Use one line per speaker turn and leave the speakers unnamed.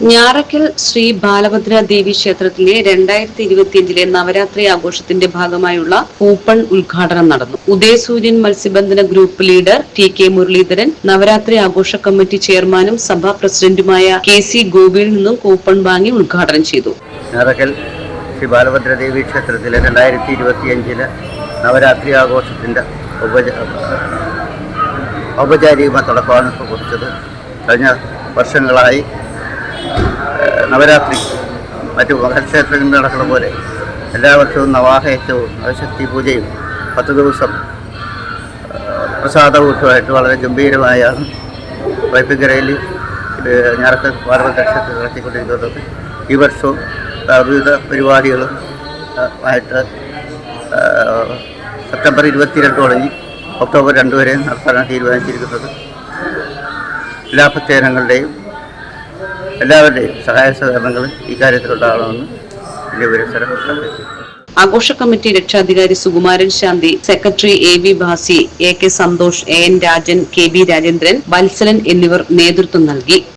ഞാറക്കൽ ശ്രീ ബാലഭദ്ര ദേവി ക്ഷേത്രത്തിലെ രണ്ടായിരത്തി ഇരുപത്തിയഞ്ചിലെ നവരാത്രി ആഘോഷത്തിന്റെ ഭാഗമായുള്ള കൂപ്പൺ ഉദ്ഘാടനം നടന്നു. ഉദയസൂര്യൻ മത്സ്യബന്ധന group leader T K Muraleedharan Navaratri ആഘോഷ കമ്മിറ്റി ചെയർമാനും സഭാ പ്രസിഡന്റുമായ കെ സി ഗോപിയിൽ നിന്നും കൂപ്പൺ വാങ്ങി ഉദ്ഘാടനം ചെയ്തു.
ഞാറക്കൽ ശ്രീ ബാലഭദ്ര ദേവി ക്ഷേത്രത്തിലെ രണ്ടായിരത്തി ഇരുപത്തിയഞ്ചിലെ നവരാത്രി ആഘോഷത്തിന്റെ ഔപചാരികമായ തുടക്കമാണ് കുറിച്ചത് കഴിഞ്ഞ വർഷങ്ങളായി നവരാത്രി മറ്റു മഹക്ഷേത്രങ്ങൾ നടക്കുന്ന പോലെ എല്ലാ വർഷവും നവാഹയത്വവും നവശക്തി പൂജയും പത്ത് ദിവസം പ്രസാദകൂട്ടുമായിട്ട് വളരെ ഗംഭീരമായാണ് വൈപ്പിക്കരയിൽ ഞാറക്കൽ പാർവതി ക്ഷേത്രത്തിൽ നടത്തിക്കൊണ്ടിരിക്കുന്നത്. ഈ വർഷവും വിവിധ പരിപാടികളും ആയിട്ട് സെപ്റ്റംബർ ഇരുപത്തിരണ്ട് തുടങ്ങി ഒക്ടോബർ രണ്ട് വരെ നടത്താനാണ് തീരുമാനിച്ചിരിക്കുന്നത്. എല്ലാ ഭക്തജനങ്ങളുടെയും എല്ലാവരുടെയും സഹായ സഹകരണങ്ങൾ ഈ കാര്യത്തിലുണ്ടാകണമെന്ന് വലിയ അഭ്യർത്ഥിക്കുന്നു
ആഘോഷ കമ്മിറ്റി രക്ഷാധികാരി Sukumaran Shanthi secretary A V Bhasi A K Santhosh A N Rajan K B Rajendran Vatsalan എന്നിവർ നേതൃത്വം നൽകി.